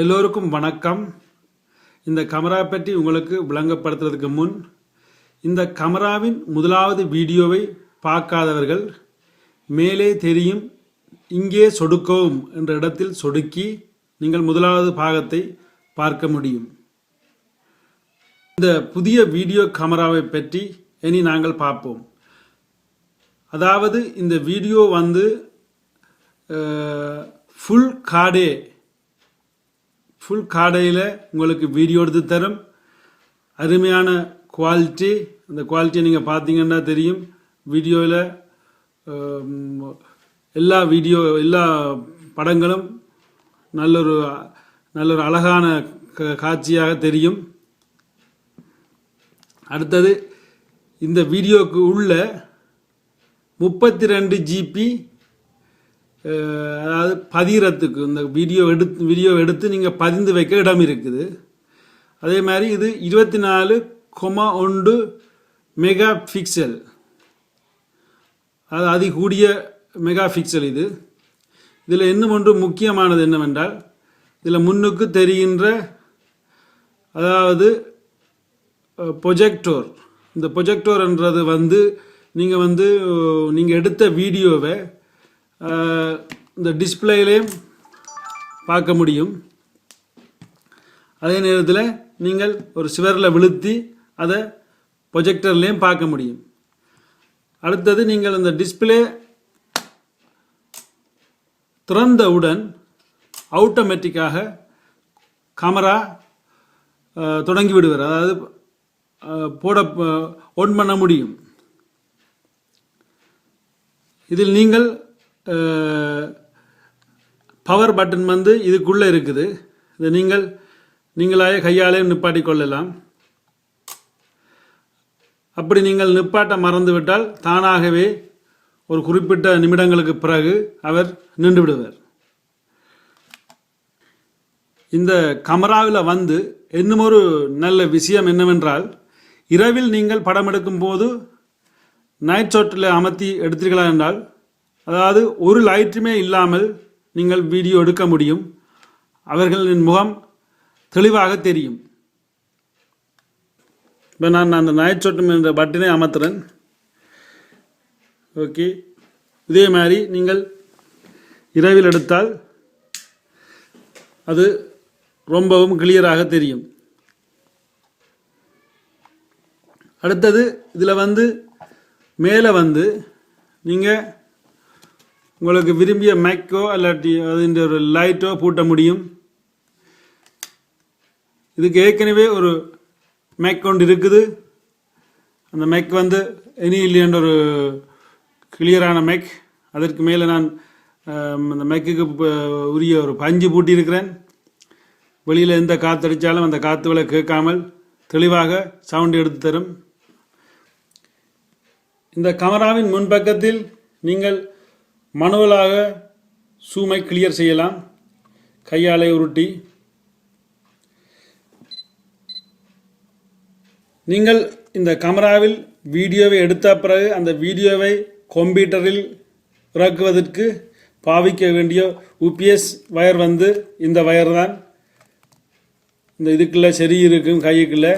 எல்லோருக்கும் வணக்கம். இந்த கமரா பற்றி உங்களுக்கு விளங்கப்படுத்துறதுக்கு முன் இந்த கமராவின் முதலாவது வீடியோவை பார்க்காதவர்கள் மேலே தெரியும் இங்கே சொடுக்கவும் என்ற இடத்தில் சொடுக்கி நீங்கள் முதலாவது பாகத்தை பார்க்க முடியும். இந்த புதிய வீடியோ கமராவை பற்றி இனி நாங்கள் பார்ப்போம். அதாவது இந்த வீடியோ வந்து ஃபுல் காடே ஃபுல் காடையில் உங்களுக்கு வீடியோ எடுத்து தரும். அருமையான குவாலிட்டி அந்த குவாலிட்டியை நீங்கள் பார்த்தீங்கன்னா தெரியும். வீடியோவில் எல்லா வீடியோ எல்லா படங்களும் நல்லொரு நல்லொரு அழகான காட்சியாக தெரியும். அடுத்தது இந்த வீடியோவுக்கு உள்ள முப்பத்தி ரெண்டு ஜிபி அதாவது பதிகிறதுக்கு இந்த வீடியோ எடுத்து வீடியோ எடுத்து நீங்கள் பதிந்து வைக்க இடம் இருக்குது. அதே மாதிரி இது இருபத்தி நாலு கொமா ஒன்று மெகா பிக்சல் அது அதிகூடிய மெகா பிக்சல் இது. இதில் இன்னும் ஒன்று முக்கியமானது என்னவென்றால் இதில் முன்னுக்கு தெரிகின்ற அதாவது ப்ரொஜெக்டோர் இந்த ப்ரொஜெக்டோர்ன்றது வந்து நீங்கள் வந்து நீங்கள் எடுத்த வீடியோவை இந்த டிஸ்பிளேலையும் பார்க்க முடியும். அதே நேரத்தில் நீங்கள் ஒரு சுவரில் விழுத்தி அதை ப்ரொஜெக்டர்லேயும் பார்க்க முடியும். அடுத்தது நீங்கள் இந்த டிஸ்பிளே திறந்தவுடன் ஆட்டோமேட்டிக்காக கேமரா தொடங்கிவிடுவார். தொடங்கி விடுவார் அதாவது போட ஒன் பண்ண முடியும். இதில் நீங்கள் பவர் பட்டன் வந்து இதுக்குள்ளே இருக்குது. இதை நீங்கள் நீங்களாயே கையாலே நிப்பாட்டி கொள்ளலாம். அப்படி நீங்கள் நிப்பாட்ட மறந்துவிட்டால் தானாகவே ஒரு குறிப்பிட்ட நிமிடங்களுக்கு பிறகு அவர் நின்று விடுவார் இந்த கமராவில் வந்து இன்னும் ஒரு நல்ல விஷயம் என்னவென்றால் இரவில் நீங்கள் படம் எடுக்கும் போது நைட் ஷாட்டில் அமர்த்தி எடுத்தீர்களா என்றால் அதாவது ஒரு லைட்டுமே இல்லாமல் நீங்கள் வீடியோ எடுக்க முடியும். அவர்களின் முகம் தெளிவாக தெரியும். இப்போ நான் அந்த நைட் என்ற பட்டனை அமர்த்துறேன். ஓகே இதே மாதிரி நீங்கள் இரவில் எடுத்தால் அது ரொம்பவும் கிளியராக தெரியும். அடுத்தது இதில் வந்து மேலே வந்து நீங்கள் உங்களுக்கு விரும்பிய மேக்கோ இல்லாட்டி அதுன்ற ஒரு லைட்டோ பூட்ட முடியும். இதுக்கு ஏற்கனவே ஒரு மேக் ஒன்று இருக்குது. அந்த மேக் வந்து எனி இல்லையன்ற ஒரு கிளியரான மேக் அதற்கு மேலே நான் அந்த மேக்குக்கு உரிய ஒரு பஞ்சு பூட்டியிருக்கிறேன். வெளியில் எந்த காற்றடித்தாலும் அந்த காற்றுகளை கேட்காமல் தெளிவாக சவுண்ட் எடுத்து தரும். இந்த கமராவின் முன்பக்கத்தில் நீங்கள் மனுவலாக சூமை கிளியர் செய்யலாம். கையாலே உருட்டி. நீங்கள் இந்த கமராவில் வீடியோவை எடுத்த பிறகு அந்த வீடியோவை கம்ப்யூட்டரில் இறக்குவதற்கு பாவிக்க வேண்டிய யூபிஎஸ் வயர் வந்து இந்த வயர் தான். இந்த இதுக்குள்ளே சரி இருக்கும் கைக்குள்ளே.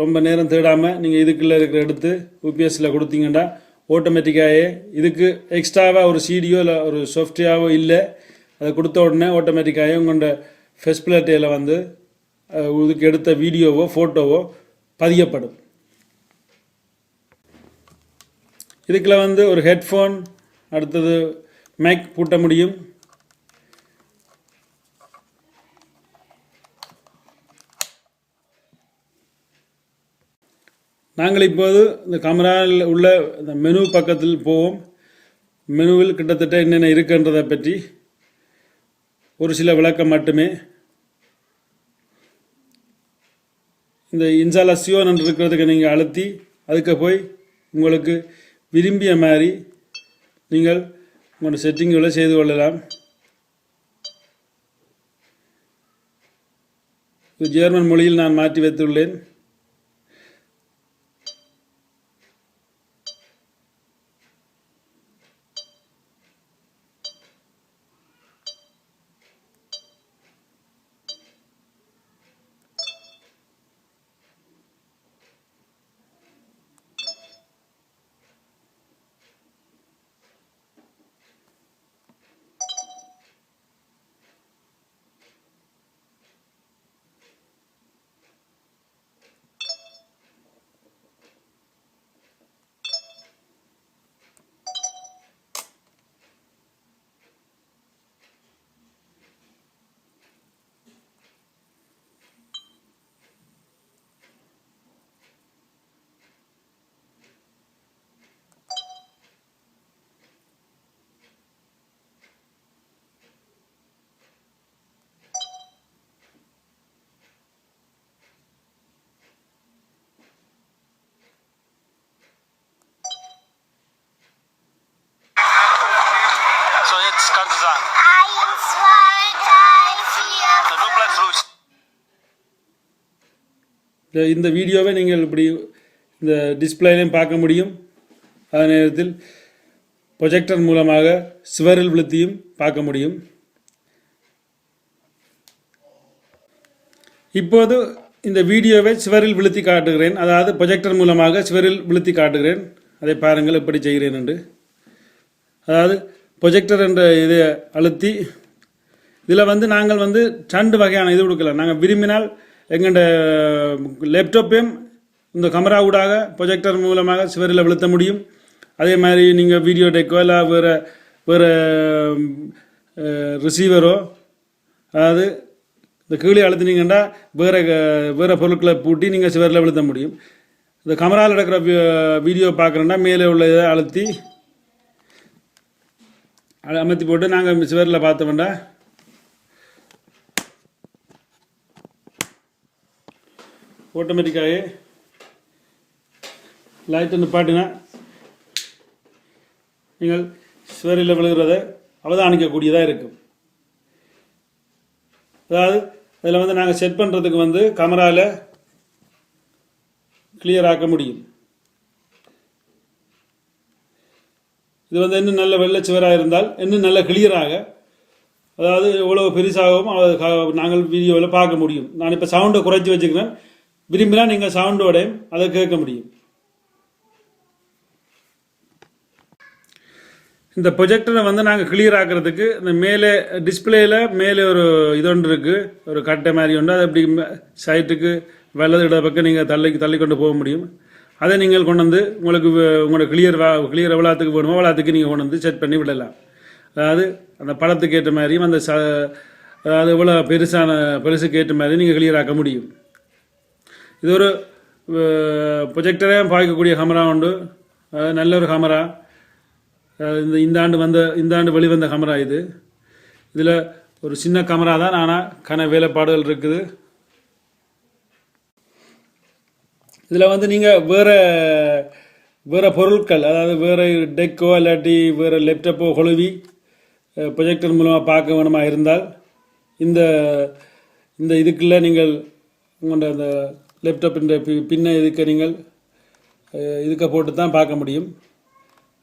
ரொம்ப நேரம் தேடாமல் நீங்கள் இதுக்குள்ளே இருக்கிற எடுத்து யூபிஎஸ்சில் கொடுத்தீங்கன்னா ஆட்டோமேட்டிக்காகவே இதுக்கு எக்ஸ்ட்ராவாக ஒரு சிடியோ இல்லை ஒரு சாஃப்ட்வேரோ இல்லை அதை கொடுத்த உடனே ஆட்டோமேட்டிக்காகவே உங்களோட ஃபெஸ்பிலிட்டியில் வந்து இதுக்கு எடுத்த வீடியோவோ ஃபோட்டோவோ பதியப்படும். இதுக்குள்ள வந்து ஒரு ஹெட்ஃபோன் அடுத்தது மேக் பூட்ட முடியும். நாங்கள் இப்போது இந்த கமராவில் உள்ள இந்த மெனு பக்கத்தில் போவோம். மெனுவில் கிட்டத்தட்ட என்னென்ன இருக்குன்றதை பற்றி ஒரு சில விளக்கம் மட்டுமே. இந்த இன்சாலசியோன் என்று இருக்கிறதுக்கு நீங்கள் அழுத்தி அதுக்கு போய் உங்களுக்கு விரும்பிய மாதிரி நீங்கள் உங்களோட செட்டிங்குகளை செய்து கொள்ளலாம். இது ஜெர்மன் மொழியில் நான் மாற்றி வைத்துள்ளேன். இந்த- வீடியோவை நீங்கள் இப்படி இந்த டிஸ்பிளேலையும் பார்க்க முடியும். அதே நேரத்தில் ப்ரொஜெக்டர் மூலமாக சுவரில் விழுத்தியும் பார்க்க முடியும். இப்போது இந்த வீடியோவை சுவரில் விழுத்தி காட்டுகிறேன். அதாவது ப்ரொஜெக்டர் மூலமாக சுவரில் விழுத்தி காட்டுகிறேன். அதை பாருங்கள் எப்படி செய்கிறேன் என்று. அதாவது ப்ரொஜெக்டர் என்ற இதை அழுத்தி இதில் வந்து நாங்கள் வந்து ரெண்டு வகையான இது கொடுக்கலாம் நாங்கள் விரும்பினால் எங்கள்ட லேப்டாப்பையும் இந்த கமரா ஊடாக ப்ரொஜெக்டர் மூலமாக சுவரில் விழுத்த முடியும். அதே மாதிரி நீங்கள் வீடியோ டெக்கோ இல்லை வேறு வேறு ரிசீவரோ அதாவது இந்த கீழே அழுத்தினீங்கன்னா வேறு வேறு பொருட்களை பூட்டி நீங்கள் சுவரில் விழுத்த முடியும். இந்த கமராவில் நடக்கிற வீடியோ பார்க்குறோன்னா மேலே உள்ள இதை அழுத்தி அதை போட்டு நாங்கள் சுவரில் பார்த்தோம்னா ஆட்டோமேட்டிக்காகவே லைட்டை நிப்பாட்டினா நீங்கள் சுவரில் விழுகிறத அவதானிக்கக்கூடியதாக இருக்கும் அதாவது இதில் வந்து நாங்கள் செட் பண்ணுறதுக்கு வந்து கமராவில் கிளியர் ஆக்க முடியும் இது வந்து இன்னும் நல்ல வெள்ளை சுவராக இருந்தால் இன்னும் நல்ல கிளியராக அதாவது எவ்வளோ பெருசாகவும் நாங்கள் வீடியோவில் பார்க்க முடியும் நான் இப்போ சவுண்டை குறைச்சி வச்சுக்கிறேன் விரும்பினா நீங்கள் சவுண்டோடையும் அதை கேட்க முடியும். இந்த ப்ரொஜெக்டரை வந்து நாங்கள் கிளியர் ஆக்கிறதுக்கு இந்த மேலே டிஸ்பிளேயில் மேலே ஒரு இது ஒன்று இருக்குது ஒரு கட்டை மாதிரி ஒன்று. அதை அப்படி சைட்டுக்கு வெள்ளது இட பக்கம் நீங்கள் தள்ளி தள்ளி கொண்டு போக முடியும். அதை நீங்கள் கொண்டு வந்து உங்களுக்கு உங்களோட கிளியர் வா கிளியர் எவ்வளோத்துக்கு வேணுமோ எவ்வளோத்துக்கு நீங்கள் கொண்டு வந்து செட் பண்ணி விடலாம். அதாவது அந்த படத்துக்கு ஏற்ற மாதிரியும் அந்த ச அதாவது எவ்வளோ பெருசான பெருசுக்கு ஏற்ற மாதிரி நீங்கள் கிளியர் ஆக்க முடியும். இது ஒரு ப்ரொஜெக்டரே பார்க்கக்கூடிய கேமரா உண்டு நல்ல ஒரு கேமரா இந்த இந்த ஆண்டு வந்த இந்த ஆண்டு வெளிவந்த கேமரா இது இதில் ஒரு சின்ன கேமரா தான் ஆனால் கன வேலைப்பாடுகள் இருக்குது இதில் வந்து நீங்கள் வேறு வேறு பொருட்கள் அதாவது வேறு டெக்கோ இல்லாட்டி வேறு லேப்டாப்போ கொழுவி ப்ரொஜெக்டர் மூலமாக பார்க்க வேணுமா இருந்தால் இந்த இந்த இதுக்குள்ளே நீங்கள் உங்களோட அந்த லேப்டாப்பின் பி- பின்னை இதுக்கு நீங்கள் இதுக்க போட்டு தான் பார்க்க முடியும்.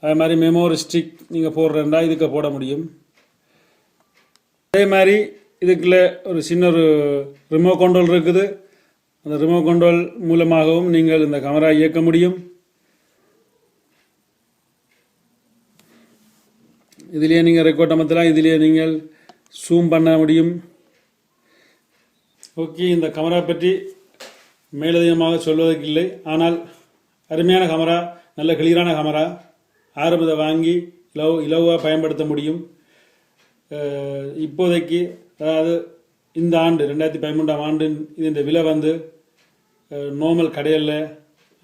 அதே மாதிரி மெமோரி ஸ்டிக் நீங்கள் போடுறேன்டா இதுக்கு போட முடியும். அதே மாதிரி இதுக்குள்ள ஒரு சின்ன ஒரு ரிமோட் கண்ட்ரோல் இருக்குது. அந்த ரிமோட் கண்ட்ரோல் மூலமாகவும் நீங்கள் இந்த கேமரா இயக்க முடியும். இதிலேயே நீங்கள் ரெக்கார்ட் அமைத்தலாம் இதிலேயே நீங்கள் ஜூம் பண்ண முடியும். ஓகே இந்த கேமரா பற்றி மேலதிகமாக சொல்வதற்கு இல்லை ஆனால் அருமையான கேமரா நல்ல கிளியரான கேமரா ஆரம்பத்தை வாங்கி இலவ இலவாக பயன்படுத்த முடியும். இப்போதைக்கு அதாவது இந்த ஆண்டு ரெண்டாயிரத்தி பதிமூன்றாம் ஆண்டு இதன் விலை வந்து நோமல் கடையில்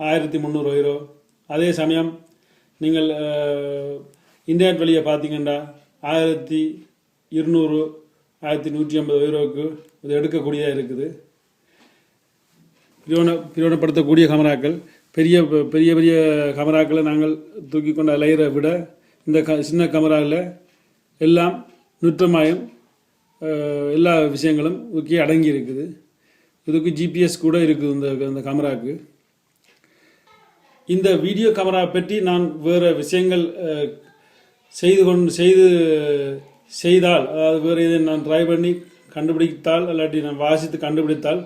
ஆயிரத்தி முந்நூறு யூரோ அதே சமயம் நீங்கள் இன்டர்நெட் வழியை பார்த்தீங்கன்னா ஆயிரத்தி இருநூறு ஆயிரத்தி நூற்றி ஐம்பது யூரோவுக்கு இது எடுக்கக்கூடியதாக இருக்குது. பிரயோன பிரயோனப்படுத்தக்கூடிய கேமராக்கள். பெரிய பெரிய பெரிய கேமராக்களை நாங்கள் தூக்கி கொண்டு அலையிற விட இந்த க சின்ன கேமராவில் எல்லாம் நுட்பமாயும் எல்லா விஷயங்களும் ஊக்கி அடங்கி இருக்குது. இதுக்கு ஜிபிஎஸ் கூட இருக்குது இந்த இந்த கமராவுக்கு இந்த வீடியோ கேமரா பற்றி நான் வேறு விஷயங்கள் செய்து கொண்டு செய்து செய்தால் அதாவது வேறு இதை நான் ட்ரை பண்ணி கண்டுபிடித்தால் இல்லாட்டி நான் வாசித்து கண்டுபிடித்தால்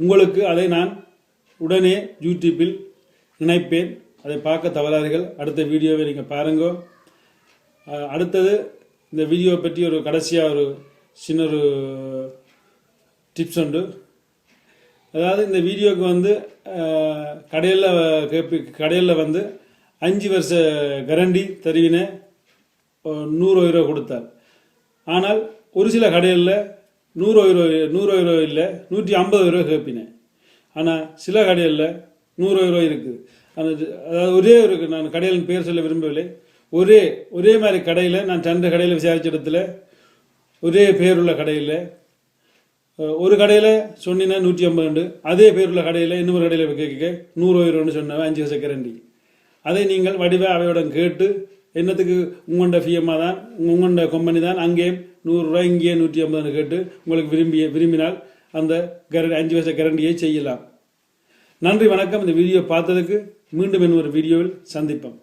உங்களுக்கு அதை நான் உடனே யூடியூப்பில் இணைப்பேன் அதை பார்க்க தவறாதீர்கள். அடுத்த வீடியோவை நீங்கள் பாருங்க. அடுத்தது இந்த வீடியோவை பற்றி ஒரு கடைசியாக ஒரு சின்ன ஒரு டிப்ஸ் உண்டு. அதாவது இந்த வீடியோவுக்கு வந்து கடையில் கேப்பி கடையில் வந்து அஞ்சு வருஷ கரண்டி தருவின நூறு ரூபா கொடுத்தார். ஆனால் ஒரு சில கடைகளில் நூறு யூரோ நூறு யூரோ இல்லை நூற்றி ஐம்பது ரூபா கேட்பினேன் ஆனால் சில கடைகளில் நூறு ரூபா இருக்குது அந்த அதாவது ஒரே ஒரு நான் கடையில் பேர் சொல்ல விரும்பவில்லை. ஒரே ஒரே மாதிரி கடையில் நான் சென்ற கடையில் விசாரித்த இடத்துல ஒரே பேருள்ள கடையில் ஒரு கடையில் சொன்னீங்கன்னா நூற்றி ஐம்பது அதே பேருள்ள கடையில் இன்னொரு கடையில் கேட்க நூறு ரூபான்னு சொன்னவன் அஞ்சு வருஷம் அதை நீங்கள் வடிவ அவையோட கேட்டு என்னத்துக்கு உங்கள்கிட்ட ஃபிஎம்மாக தான் உங்கள்கிட்ட கம்பெனி தான் அங்கேயும் நூறுரூவா இங்கேயே நூற்றி ஐம்பதுன்னு கேட்டு உங்களுக்கு விரும்பிய விரும்பினால் அந்த கரண்டி அஞ்சு வருஷ கரண்டியை செய்யலாம். நன்றி வணக்கம். இந்த வீடியோ பார்த்ததுக்கு மீண்டும் இன்னொரு வீடியோவில் சந்திப்போம்.